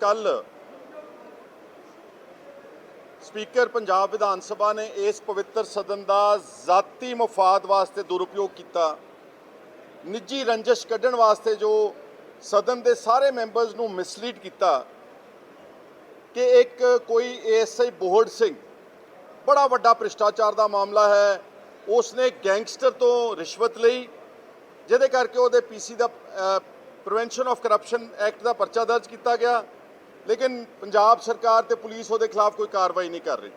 ਕੱਲ ਸਪੀਕਰ ਪੰਜਾਬ ਵਿਧਾਨ ਸਭਾ ਨੇ ਇਸ ਪਵਿੱਤਰ ਸਦਨ ਦਾ ਜ਼ਾਤੀ ਮਫਾਦ ਵਾਸਤੇ ਦੁਰਉਪਯੋਗ ਕੀਤਾ। ਨਿੱਜੀ ਰੰਜਿਸ਼ ਕੱਢਣ ਵਾਸਤੇ ਜੋ ਸਦਨ ਦੇ ਸਾਰੇ ਮੈਂਬਰਸ ਨੂੰ ਮਿਸਲੀਡ ਕੀਤਾ, ਕਿ ਇੱਕ ਕੋਈ ਏਐਸਆਈ ਬੋਹੜ ਸਿੰਘ ਬੜਾ ਵੱਡਾ ਭ੍ਰਿਸ਼ਟਾਚਾਰ ਦਾ ਮਾਮਲਾ ਹੈ, ਉਸਨੇ ਗੈਂਗਸਟਰ ਤੋਂ ਰਿਸ਼ਵਤ ਲਈ, ਜਿਹਦੇ ਕਰਕੇ ਉਹਦੇ ਪੀਸੀ ਦਾ ਪ੍ਰੀਵੈਂਸ਼ਨ ਆਫ ਕਰਪਸ਼ਨ ਐਕਟ ਦਾ ਪਰਚਾ ਦਰਜ ਕੀਤਾ ਗਿਆ। ਲੇਕਿਨ ਪੰਜਾਬ ਸਰਕਾਰ ਤੇ ਪੁਲਿਸ ਉਹਦੇ ਖਿਲਾਫ ਕੋਈ ਕਾਰਵਾਈ ਨਹੀਂ ਕਰ ਰਹੀ।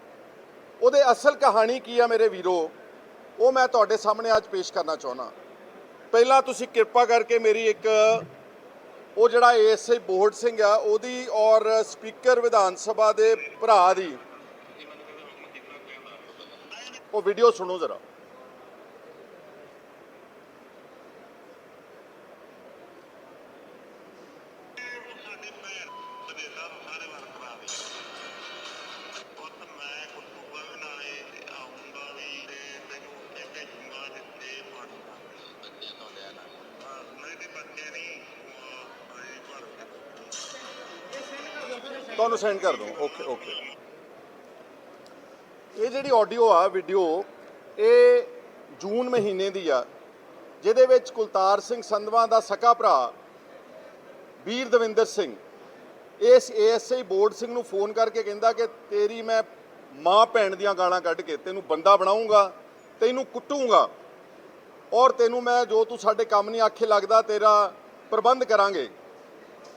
ਉਹਦੇ ਅਸਲ ਕਹਾਣੀ ਕੀ ਆ ਮੇਰੇ ਵੀਰੋ? ਉਹ ਮੈਂ ਤੁਹਾਡੇ ਸਾਹਮਣੇ ਅੱਜ ਪੇਸ਼ ਕਰਨਾ ਚਾਹੁੰਦਾ। ਪਹਿਲਾਂ ਤੁਸੀਂ ਕਿਰਪਾ ਕਰਕੇ ਮੇਰੀ ਇੱਕ ਉਹ ਜਿਹੜਾ ਏਐਸਆਈ ਬੋਹੜ ਸਿੰਘ ਆ, ਉਹਦੀ ਔਰ ਸਪੀਕਰ ਵਿਧਾਨ ਸਭਾ ਦੇ ਭਰਾ ਦੀ ਉਹ ਵੀਡੀਓ ਸੁਣੋ ਜ਼ਰਾ ਸਾਡੇ ਭੈਣ ਸਨੇਹਾ ਨੂੰ ਸਾਰੇ ਵਾਰ ਕਰਾ ਦੇ ਪੁੱਤ ਮੈਂ ਕੁੱਟੂਗਾ ਵੀ ਨਾਲੇ ਆਉਂਗਾ ਵੀ ਤੇ ਮੈਨੂੰ ਉੱਥੇ ਭੇਜੂਗਾ ਜਿੱਥੇ ਪੜੂਗਾ ਬੱਚੇ ਤੋਂ ਲਿਆ ਨਾ। ਨਹੀਂ ਤੇ ਬੱਚੇ ਨਹੀਂ ਆਈ ਪੜ ਤੁਹਾਨੂੰ ਸੈਂਡ ਕਰ ਦੂੰ ਓਕੇ ਓਕੇ ਇਹ ਜਿਹੜੀ ਆਡੀਓ ਆ ਵੀਡੀਓ ਇਹ ਜੂਨ ਮਹੀਨੇ ਦੀ ਆ ਜਿਹਦੇ ਵਿੱਚ ਕੁਲਤਾਰ ਸਿੰਘ ਸੰਧਵਾ ਦਾ ਸਕਾ ਭਰਾ ਵੀਰ ਦਵਿੰਦਰ ਸਿੰਘ ਇਸ ਏਐਸਆਈ ਬੋਰਡ ਸਿੰਘ ਨੂੰ ਫੋਨ ਕਰਕੇ ਕਹਿੰਦਾ ਕਿ ਤੇਰੀ ਮੈਂ ਮਾਂ ਭੈਣ ਦੀਆਂ ਗਾਲਾਂ ਕੱਢ ਕੇ ਤੈਨੂੰ ਬੰਦਾ ਬਣਾਉਂਗਾ, ਤੈਨੂੰ ਕੁੱਟੂੰਗਾ ਔਰ ਤੈਨੂੰ ਮੈਂ ਜੋ ਤੂੰ ਸਾਡੇ ਕੰਮ ਨਹੀਂ ਆਖੇ ਲੱਗਦਾ ਤੇਰਾ ਪ੍ਰਬੰਧ ਕਰਾਂਗੇ।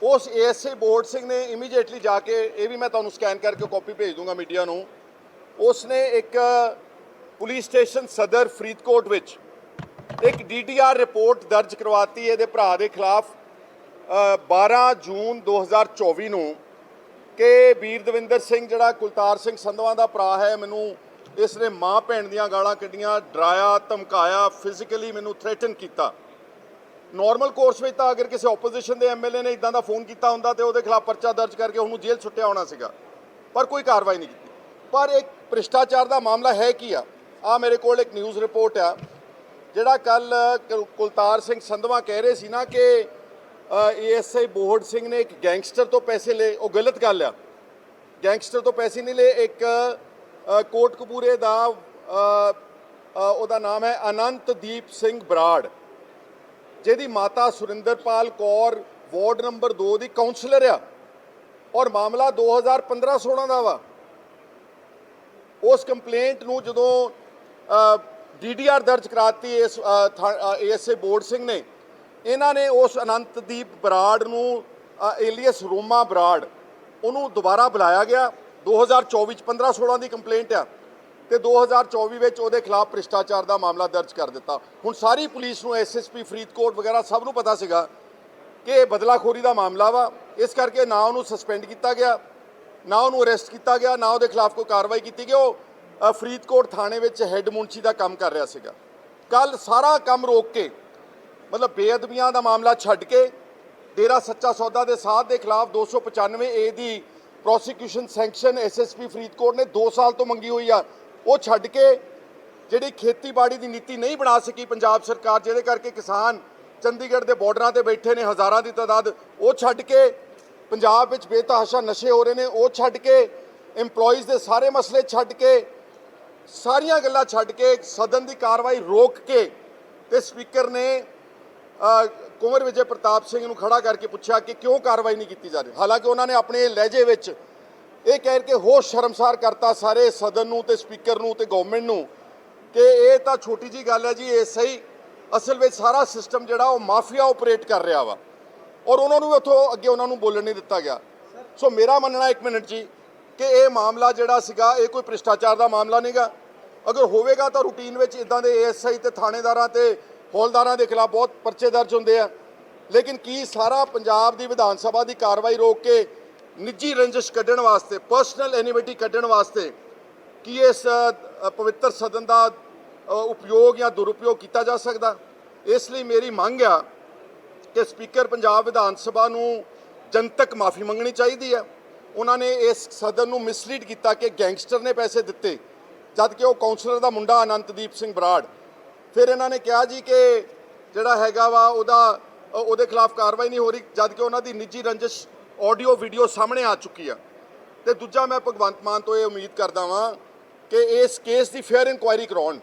ਉਸ ਏਐਸਏ ਬੋਰਡ ਸਿੰਘ ਨੇ ਇਮੀਡੀਏਟਲੀ ਜਾ ਕੇ ਇਹ ਵੀ ਮੈਂ ਤੁਹਾਨੂੰ ਸਕੈਨ ਕਰਕੇ ਕਾਪੀ ਭੇਜ ਦੂੰਗਾ ਮੀਡੀਆ ਨੂੰ। ਉਸ ਨੇ ਇੱਕ ਪੁਲਿਸ ਸਟੇਸ਼ਨ ਸਦਰ ਫਰੀਦਕੋਟ ਵਿੱਚ ਇੱਕ ਡੀਡੀਆਰ ਰਿਪੋਰਟ ਦਰਜ ਕਰਵਾਤੀ, ਇਹਦੇ ਭਰਾ ਦੇ ਖਿਲਾਫ 12 ਜੂਨ 2024 ਨੂੰ ਕਿ ਵੀਰ ਦਵਿੰਦਰ ਸਿੰਘ, ਜਿਹੜਾ ਕੁਲਤਾਰ ਸਿੰਘ ਸੰਧਵਾ ਦਾ ਭਰਾ ਹੈ, ਮੈਨੂੰ ਇਸ ਨੇ ਮਾਂ ਭੈਣ ਦੀਆਂ ਗਾਲਾਂ ਕੱਢੀਆਂ, ਡਰਾਇਆ, ਧਮਕਾਇਆ ਫਿਜ਼ੀਕਲੀ ਮੈਨੂੰ ਥ੍ਰੈਟਨ ਕੀਤਾ। ਨਾਰਮਲ ਕੋਰਸ ਵਿੱਚ ਤਾਂ ਅਗਰ ਕਿਸੇ ਆਪੋਜੀਸ਼ਨ ਦੇ ਐਮਐਲਏ ਨੇ ਇਦਾਂ ਦਾ ਫੋਨ ਕੀਤਾ ਹੁੰਦਾ ਤੇ ਉਹਦੇ ਖਿਲਾਫ ਪਰਚਾ ਦਰਜ ਕਰਕੇ ਉਹਨੂੰ ਜੇਲ੍ਹ ਛੁੱਟਿਆ ਹੋਣਾ ਸੀਗਾ, ਪਰ ਕੋਈ ਕਾਰਵਾਈ ਨਹੀਂ ਕੀਤੀ। ਪਰ ਇੱਕ ਭ੍ਰਿਸ਼ਟਾਚਾਰ ਦਾ ਮਾਮਲਾ ਹੈ ਕੀ ਆ? ਆ ਮੇਰੇ ਕੋਲ ਇੱਕ ਨਿਊਜ਼ ਰਿਪੋਰਟ ਆ, ਜਿਹੜਾ ਕੱਲ ਕੁਲਤਾਰ ਸਿੰਘ ਸੰਧਵਾ ਕਹਿ ਰਹੇ ਸੀ ਨਾ ਕਿ ਏਐਸਆਈ ਬੋਹੜ ਸਿੰਘ ਨੇ ਇੱਕ ਗੈਂਗਸਟਰ ਤੋਂ ਪੈਸੇ ਲਏ, ਉਹ ਗਲਤ ਗੱਲ ਆ। ਗੈਂਗਸਟਰ ਤੋਂ ਪੈਸੇ ਨਹੀਂ ਲਏ, ਇੱਕ ਕੋਟ ਕੋਟਕਪੂਰੇ ਦਾ ਉਹਦਾ ਨਾਮ ਹੈ ਅਨੰਤਦੀਪ ਸਿੰਘ ਬਰਾੜ। ਜਿਹਦੀ ਮਾਤਾ ਸੁਰਿੰਦਰਪਾਲ ਕੌਰ ਵਾਰਡ ਨੰਬਰ 2 ਦੀ ਕਾਉਂਸਲਰ ਆ। ਔਰ ਮਾਮਲਾ 2015-16 ਦਾ ਵਾ। ਉਸ ਕੰਪਲੇਂਟ ਨੂੰ ਜਦੋਂ ਡੀਡੀਆਰ ਦਰਜ ਕਰਾਤੀ ਇਸ ਏਐਸਏ ਬੋਰਡ ਸਿੰਘ ਨੇ ਇਹਨਾਂ ਨੇ ਉਸ ਅਨੰਤਦੀਪ ਬਰਾੜ ਨੂੰ ਏਲੀਅਸ ਰੋਮਾ ਬਰਾੜ, ਉਹਨੂੰ ਦੁਬਾਰਾ ਬੁਲਾਇਆ ਗਿਆ। 2024 ਚ 15-16 ਦੀ ਕੰਪਲੇਂਟ ਆ ਤੇ 2024 ਵਿੱਚ ਉਹਦੇ ਖਿਲਾਫ ਭ੍ਰਿਸ਼ਟਾਚਾਰ ਦਾ ਮਾਮਲਾ ਦਰਜ ਕਰ ਦਿੱਤਾ। ਹੁਣ ਸਾਰੀ ਪੁਲਿਸ ਨੂੰ ਐਸਐਸਪੀ ਫਰੀਦਕੋਟ ਵਗੈਰਾ ਸਭ ਨੂੰ ਪਤਾ ਸੀਗਾ ਕਿ ਇਹ ਬਦਲਾਖੋਰੀ ਦਾ ਮਾਮਲਾ ਵਾ। ਇਸ ਕਰਕੇ ਨਾ ਉਹਨੂੰ ਸਸਪੈਂਡ ਕੀਤਾ ਗਿਆ, ਨਾ ਉਹਨੂੰ ਅਰੈਸਟ ਕੀਤਾ ਗਿਆ, ਨਾ ਉਹਦੇ ਖਿਲਾਫ ਕੋਈ ਕਾਰਵਾਈ ਕੀਤੀ ਗਈ। ਉਹ ਫਰੀਦਕੋਟ ਥਾਣੇ ਵਿੱਚ ਹੈੱਡ ਮੁੰਸ਼ੀ ਦਾ ਕੰਮ ਕਰ ਰਿਹਾ ਸੀਗਾ। ਕੱਲ ਸਾਰਾ ਕੰਮ ਰੋਕ ਕੇ ਮਤਲਬ ਬੇਅਦਬੀਆਂ ਦਾ ਮਾਮਲਾ ਛੱਡ ਕੇ ਡੇਰਾ ਸੱਚਾ ਸੌਦਾ ਦੇ ਸਾਥ ਦੇ ਖਿਲਾਫ 295 ਏ ਦੀ ਪ੍ਰੋਸੀਕਿਊਸ਼ਨ ਸੈਂਕਸ਼ਨ ਐਸਐਸਪੀ ਫਰੀਦਕੋਟ ਨੇ 2 ਸਾਲ ਤੋਂ ਮੰਗੀ ਹੋਈ ਆ। ਉਹ ਛੱਡ ਕੇ ਜਿਹੜੀ ਖੇਤੀਬਾੜੀ ਦੀ ਨੀਤੀ ਨਹੀਂ ਬਣਾ ਸਕੀ ਪੰਜਾਬ ਸਰਕਾਰ, ਜਿਹਦੇ ਕਰਕੇ ਕਿਸਾਨ ਚੰਡੀਗੜ੍ਹ ਦੇ ਬਾਰਡਰਾਂ ਤੇ ਬੈਠੇ ਨੇ, ਹਜ਼ਾਰਾਂ ਦੀ ਤਾਦਾਦ, ਉਹ ਛੱਡ ਕੇ ਪੰਜਾਬ ਵਿੱਚ ਬੇਤਹਾਸ਼ਾ ਨਸ਼ੇ ਹੋ ਰਹੇ ਨੇ, ਉਹ ਛੱਡ ਕੇ EMPLOYEES ਦੇ ਸਾਰੇ ਮਸਲੇ ਛੱਡ ਕੇ ਸਾਰੀਆਂ ਗੱਲਾਂ ਛੱਡ ਕੇ ਸਦਨ ਦੀ ਕਾਰਵਾਈ ਰੋਕ ਕੇ ਤੇ ਸਪੀਕਰ ਨੇ ਕੁੰਵਰ ਵਿਜੇ ਪ੍ਰਤਾਪ ਸਿੰਘ ਨੂੰ ਖੜਾ ਕਰਕੇ ਪੁੱਛਿਆ ਕਿ ਕਿਉਂ ਕਾਰਵਾਈ ਨਹੀਂ ਕੀਤੀ ਜਾ ਰਹੀ? ਹਾਲਾਂਕਿ ਉਹਨਾਂ ਨੇ ਆਪਣੇ ਲਹਿਜੇ ਵਿੱਚ ਇਹ ਕਹਿ ਕੇ ਹੋਸ਼ ਸ਼ਰਮਸਾਰ ਕਰਤਾ ਸਾਰੇ ਸਦਨ ਨੂੰ ਤੇ ਸਪੀਕਰ ਨੂੰ ਤੇ ਗਵਰਨਮੈਂਟ ਨੂੰ ਕਿ ਇਹ ਤਾਂ ਛੋਟੀ ਜੀ ਗੱਲ ਹੈ ਜੀ, ਇਹ ਸਹੀ। ਅਸਲ ਵਿੱਚ ਸਾਰਾ ਸਿਸਟਮ ਜਿਹੜਾ ਉਹ ਮਾਫੀਆ ਆਪਰੇਟ ਕਰ ਰਿਹਾ ਵਾ। ਔਰ ਉਹਨਾਂ ਨੂੰ ਵੀ ਉੱਥੋਂ ਅੱਗੇ ਉਹਨਾਂ ਨੂੰ ਬੋਲਣ ਨਹੀਂ ਦਿੱਤਾ ਗਿਆ। ਸੋ ਮੇਰਾ ਮੰਨਣਾ ਇੱਕ ਮਿੰਟ ਜੀ, ਕਿ ਇਹ ਮਾਮਲਾ ਜਿਹੜਾ ਸੀਗਾ, ਇਹ ਕੋਈ ਭ੍ਰਿਸ਼ਟਾਚਾਰ ਦਾ ਮਾਮਲਾ ਨਹੀਂਗਾ ਅਗਰ ਹੋਵੇਗਾ ਤਾਂ ਰੂਟੀਨ ਵਿੱਚ ਇਦਾਂ ਦੇ ਏਐਸਆਈ ਤੇ ਥਾਣੇਦਾਰਾਂ ਤੇ ਹੌਲਦਾਰਾਂ ਦੇ ਖਿਲਾਫ ਬਹੁਤ ਪਰਚੇ ਦਰਜ ਹੁੰਦੇ ਆ। ਲੇਕਿਨ ਕੀ ਸਾਰਾ ਪੰਜਾਬ ਦੀ ਵਿਧਾਨ ਸਭਾ ਦੀ ਕਾਰਵਾਈ ਰੋਕ ਕੇ ਨਿੱਜੀ ਰੰਜਿਸ਼ ਕੱਢਣ ਵਾਸਤੇ ਪਰਸਨਲ ਐਨੀਮਿਟੀ ਕੱਢਣ ਵਾਸਤੇ ਕੀ ਇਸ ਪਵਿੱਤਰ ਸਦਨ ਦਾ ਉਪਯੋਗ ਜਾਂ ਦੁਰਉਪਯੋਗ ਕੀਤਾ ਜਾ ਸਕਦਾ? ਇਸ ਲਈ ਮੇਰੀ ਮੰਗ ਆ ਕਿ ਸਪੀਕਰ ਪੰਜਾਬ ਵਿਧਾਨ ਸਭਾ ਨੂੰ ਜਨਤਕ ਮਾਫੀ ਮੰਗਣੀ ਚਾਹੀਦੀ ਹੈ। ਉਹਨਾਂ ਨੇ ਇਸ ਸਦਨ ਨੂੰ ਮਿਸਲੀਡ ਕੀਤਾ ਕਿ ਗੈਂਗਸਟਰ ਨੇ ਪੈਸੇ ਦਿੱਤੇ, ਜਦ ਕਿ ਉਹ ਕਾਉਂਸਲਰ ਦਾ ਮੁੰਡਾ ਅਨੰਤਦੀਪ ਸਿੰਘ ਬਰਾੜ। ਫਿਰ ਇਹਨਾਂ ਨੇ ਕਿਹਾ ਜੀ ਕਿ ਜਿਹੜਾ ਹੈਗਾ ਵਾ ਉਹਦਾ ਉਹਦੇ ਖਿਲਾਫ ਕਾਰਵਾਈ ਨਹੀਂ ਹੋ ਰਹੀ, ਜਦ ਕਿ ਉਹਨਾਂ ਦੀ ਨਿੱਜੀ ਰੰਜਿਸ਼ ਆਡੀਓ ਵੀਡੀਓ ਸਾਹਮਣੇ ਆ ਚੁੱਕੀ ਆ। ਤੇ ਦੂਜਾ ਮੈਂ ਭਗਵੰਤ ਮਾਨ ਤੋਂ ਇਹ ਉਮੀਦ ਕਰਦਾ ਵਾਂ ਕਿ ਇਸ ਕੇਸ ਦੀ ਫੇਅਰ ਇਨਕੁਆਇਰੀ ਕਰਾਉਣ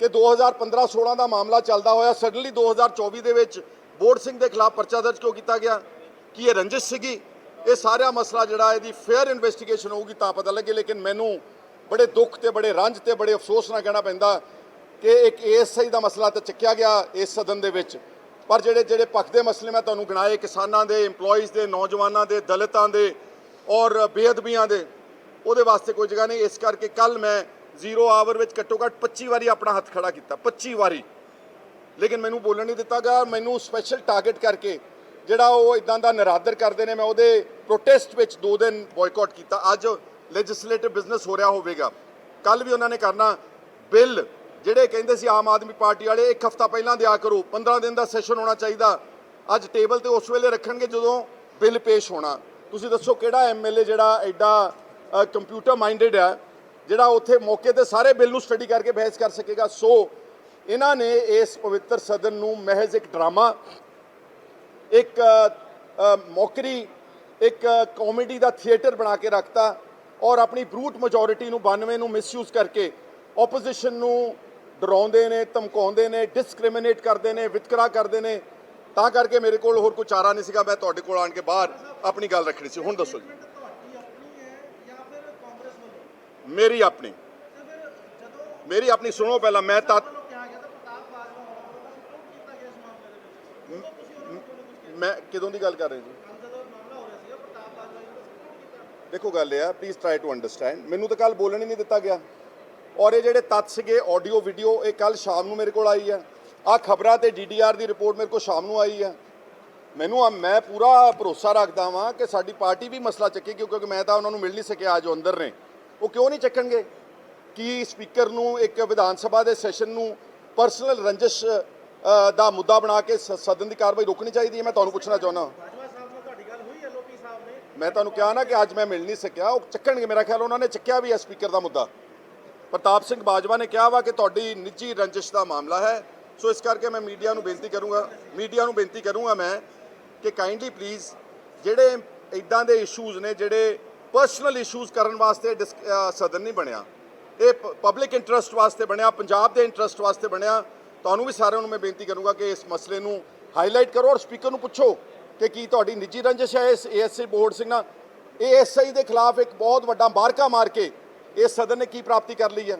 ਕਿ 2015-16 ਦਾ ਮਾਮਲਾ ਚੱਲਦਾ ਹੋਇਆ ਸਡਨਲੀ 2024 ਦੇ ਵਿੱਚ ਬੋਰਡ ਸਿੰਘ ਦੇ ਖਿਲਾਫ ਪਰਚਾ ਦਰਜ ਕਿਉਂ ਕੀਤਾ ਗਿਆ? ਕੀ ਇਹ ਰੰਜਿਸ਼ ਸੀਗੀ? ਇਹ ਸਾਰਾ ਮਸਲਾ ਜਿਹੜਾ ਇਹਦੀ ਫੇਅਰ ਇਨਵੈਸਟੀਗੇਸ਼ਨ ਹੋਊਗੀ ਤਾਂ ਪਤਾ ਲੱਗੇ, ਲੇਕਿਨ ਮੈਨੂੰ ਬੜੇ ਦੁੱਖ ਤੇ ਬੜੇ ਰੰਜ ਤੇ ਬੜੇ ਅਫਸੋਸ ਨਾਲ ਕਹਿਣਾ ਪੈਂਦਾ ਕਿ ਇੱਕ ਏਐਸਆਈ ਦਾ ਮਸਲਾ ਤਾਂ ਚੱਕਿਆ ਗਿਆ ਇਸ ਸਦਨ ਦੇ ਵਿੱਚ। ਪਰ ਜਿਹੜੇ ਜਿਹੜੇ ਪੱਖ ਦੇ ਮਸਲੇ ਮੈਂ ਤੁਹਾਨੂੰ ਗਿਣਾਏ, ਕਿਸਾਨਾਂ ਦੇ, EMPLOYEES ਦੇ, ਨੌਜਵਾਨਾਂ ਦੇ, ਦਲਿਤਾਂ ਦੇ ਔਰ ਬੇਅਦਬੀਆਂ ਦੇ, ਉਹਦੇ ਵਾਸਤੇ ਕੋਈ ਜਗ੍ਹਾ ਨਹੀਂ। ਇਸ ਕਰਕੇ ਕੱਲ ਮੈਂ ਜ਼ੀਰੋ ਆਵਰ ਵਿੱਚ ਘੱਟੋ ਘੱਟ 25 ਵਾਰੀ ਆਪਣਾ ਹੱਥ ਖੜਾ ਕੀਤਾ 25 ਵਾਰੀ। ਲੇਕਿਨ ਮੈਨੂੰ ਬੋਲਣ ਨਹੀਂ ਦਿੱਤਾ ਗਿਆ। ਮੈਨੂੰ ਸਪੈਸ਼ਲ ਟਾਰਗੇਟ ਕਰਕੇ ਜਿਹੜਾ ਉਹ ਇਦਾਂ ਦਾ ਨਰਾਦਰ ਕਰਦੇ ਨੇ, ਮੈਂ ਉਹਦੇ ਪ੍ਰੋਟੈਸਟ ਵਿੱਚ ਦੋ ਦਿਨ ਬਾਇਕਾਟ ਕੀਤਾ। ਅੱਜ ਲੈਜਿਸਲੇਟਿਵ ਬਿਜ਼ਨਸ ਹੋ ਰਿਹਾ ਹੋਵੇਗਾ। ਕੱਲ ਵੀ ਉਹਨਾਂ ਨੇ ਕਰਨਾ ਬਿੱਲ ਜਿਹੜੇ ਕਹਿੰਦੇ ਸੀ ਆਮ ਆਦਮੀ ਪਾਰਟੀ ਵਾਲੇ, ਇੱਕ ਹਫਤਾ ਪਹਿਲਾਂ ਦਿਆ ਕਰੋ 15 ਦਿਨ ਦਾ ਸੈਸ਼ਨ ਹੋਣਾ ਚਾਹੀਦਾ। ਅੱਜ ਟੇਬਲ ਤੇ ਉਸ ਵੇਲੇ ਰੱਖਣਗੇ ਜਦੋਂ ਬਿੱਲ ਪੇਸ਼ ਹੋਣਾ। ਤੁਸੀਂ ਦੱਸੋ ਕਿਹੜਾ ਐਮਐਲਏ ਜਿਹੜਾ ਐਡਾ ਕੰਪਿਊਟਰ ਮਾਈਂਡਡ ਹੈ, ਜਿਹੜਾ ਉੱਥੇ ਮੌਕੇ ਤੇ ਸਾਰੇ ਬਿੱਲ ਨੂੰ ਸਟੱਡੀ ਕਰਕੇ ਬਹਿਸ ਕਰ ਸਕੇਗਾ। ਸੋ ਇਹਨਾਂ ਨੇ ਇਸ ਪਵਿੱਤਰ ਸਦਨ ਨੂੰ ਮਹਿਜ਼ ਇੱਕ ਡਰਾਮਾ, ਇੱਕ ਮੌਕਰੀ, ਇੱਕ ਕਾਮੇਡੀ ਦਾ ਥੀਏਟਰ ਬਣਾ ਕੇ ਰੱਖਤਾ ਔਰ ਆਪਣੀ ਬਰੂਟ ਮੈਜੋਰਿਟੀ ਨੂੰ 92 ਨੂੰ ਮਿਸਯੂਜ਼ ਕਰਕੇ ਆਪੋਜੀਸ਼ਨ ਨੂੰ ਡਰਾਉਂਦੇ ਨੇ ਧਮਕਾਉਂਦੇ ਨੇ ਡਿਸਕ੍ਰਿਮੀਨੇਟ ਕਰਦੇ ਨੇ ਵਿਤਕਰਾ ਕਰਦੇ ਨੇ। ਤਾਂ ਕਰਕੇ ਮੇਰੇ ਕੋਲ ਹੋਰ ਕੋਈ ਚਾਰਾ ਨਹੀਂ ਸੀਗਾ ਮੈਂ ਤੁਹਾਡੇ ਕੋਲ ਆਣ ਕੇ ਬਾਹਰ ਆਪਣੀ ਗੱਲ ਰੱਖਣੀ ਸੀ। ਹੁਣ ਦੱਸੋ ਜੀ। ਮੇਰੀ ਆਪਣੀ। ਮੇਰੀ ਆਪਣੀ ਸੁਣੋ ਪਹਿਲਾਂ ਮੈਂ ਤਾਂ ਮੈਂ ਕਦੋਂ ਦੀ ਗੱਲ ਕਰ ਰਹੇ ਜੀ? ਦੇਖੋ ਗੱਲ ਇਹ ਆ ਪਲੀਜ਼ ਟਰਾਈ ਟੂ ਅੰਡਰਸਟੈਂਡ ਮੈਨੂੰ ਤਾਂ ਕੱਲ ਬੋਲਣ ਹੀ ਨਹੀਂ ਦਿੱਤਾ ਗਿਆ। ਔਰ ਇਹ ਜਿਹੜੇ ਤੱਥ ਸੀਗੇ ਆਡੀਓ ਵੀਡੀਓ ਇਹ ਕੱਲ ਸ਼ਾਮ ਨੂੰ ਮੇਰੇ ਕੋਲ ਆਈ ਹੈ। ਆ ਖਬਰਾਂ ਤੇ ਡੀਡੀਆਰ ਦੀ ਰਿਪੋਰਟ ਮੇਰੇ ਕੋਲ ਸ਼ਾਮ ਨੂੰ ਆਈ ਹੈ। ਮੈਨੂੰ ਆ, ਮੈਂ ਪੂਰਾ ਭਰੋਸਾ ਰੱਖਦਾ ਵਾਂ ਕਿ ਸਾਡੀ ਪਾਰਟੀ ਵੀ ਮਸਲਾ ਚੱਕੇਗੀ, ਕਿਉਂਕਿ ਮੈਂ ਤਾਂ ਉਹਨਾਂ ਨੂੰ ਮਿਲ ਨਹੀਂ ਸਕਿਆ ਜੋ ਅੰਦਰ ਨੇ। ਉਹ ਕਿਉਂ ਨਹੀਂ ਚੱਕਣਗੇ? ਕੀ ਸਪੀਕਰ ਨੂੰ, ਇੱਕ ਵਿਧਾਨ ਸਭਾ ਦੇ ਸੈਸ਼ਨ ਨੂੰ ਪਰਸਨਲ ਰੰਜਿਸ਼ ਦਾ ਮੁੱਦਾ ਬਣਾ ਕੇ ਸ- ਸਦਨ ਦੀ ਕਾਰਵਾਈ ਰੋਕਣੀ ਚਾਹੀਦੀ ਹੈ? ਮੈਂ ਤੁਹਾਨੂੰ ਪੁੱਛਣਾ ਚਾਹੁੰਦਾ ਮੈਂ ਤੁਹਾਨੂੰ ਕਿਹਾ ਨਾ ਕਿ ਅੱਜ ਮੈਂ ਮਿਲ ਨਹੀਂ ਸਕਿਆ, ਉਹ ਚੱਕਣਗੇ। ਮੇਰਾ ਖਿਆਲ ਉਹਨਾਂ ਨੇ ਚੱਕਿਆ ਵੀ ਹੈ ਸਪੀਕਰ ਦਾ ਮੁੱਦਾ। ਪ੍ਰਤਾਪ ਸਿੰਘ ਬਾਜਵਾ ਨੇ ਕਿਹਾ ਵਾ ਕਿ ਤੁਹਾਡੀ ਨਿੱਜੀ ਰੰਜਿਸ਼ ਦਾ ਮਾਮਲਾ ਹੈ। ਸੋ ਇਸ ਕਰਕੇ ਮੈਂ ਮੀਡੀਆ ਨੂੰ ਬੇਨਤੀ ਕਰੂੰਗਾ, ਮੀਡੀਆ ਨੂੰ ਬੇਨਤੀ ਕਰੂੰਗਾ ਮੈਂ ਕਿ ਕਾਈਂਡਲੀ ਪਲੀਜ਼ ਜਿਹੜੇ ਇਦਾਂ ਦੇ ਇਸ਼ੂਜ਼ ਨੇ, ਜਿਹੜੇ ਪਰਸਨਲ ਇਸ਼ੂਜ਼ ਕਰਨ ਵਾਸਤੇ ਡਿਸ- ਸਦਨ ਨਹੀਂ ਬਣਿਆ, ਇਹ ਪਬਲਿਕ ਇੰਟਰਸਟ ਵਾਸਤੇ ਬਣਿਆ, ਪੰਜਾਬ ਦੇ ਇੰਟਰਸਟ ਵਾਸਤੇ ਬਣਿਆ, ਤੁਹਾਨੂੰ ਵੀ ਸਾਰਿਆਂ ਨੂੰ ਮੈਂ ਬੇਨਤੀ ਕਰੂੰਗਾ ਕਿ ਇਸ ਮਸਲੇ ਨੂੰ ਹਾਈਲਾਈਟ ਕਰੋ ਔਰ ਸਪੀਕਰ ਨੂੰ ਪੁੱਛੋ ਕਿ ਕੀ ਤੁਹਾਡੀ ਨਿੱਜੀ ਰੰਜਿਸ਼ ਹੈ ਇਸ ਏਐਸਸੀ ਬੋਰਡ ਸਿੰਘ ਨਾਲ। ਏਐਸਆਈ ਦੇ ਖਿਲਾਫ ਇੱਕ ਬਹੁਤ ਵੱਡਾ ਮਾਰਕਾ ਮਾਰ ਕੇ ਇਹ ਸਦਨ ਨੇ ਕੀ ਪ੍ਰਾਪਤੀ ਕਰ ਲਈ ਹੈ?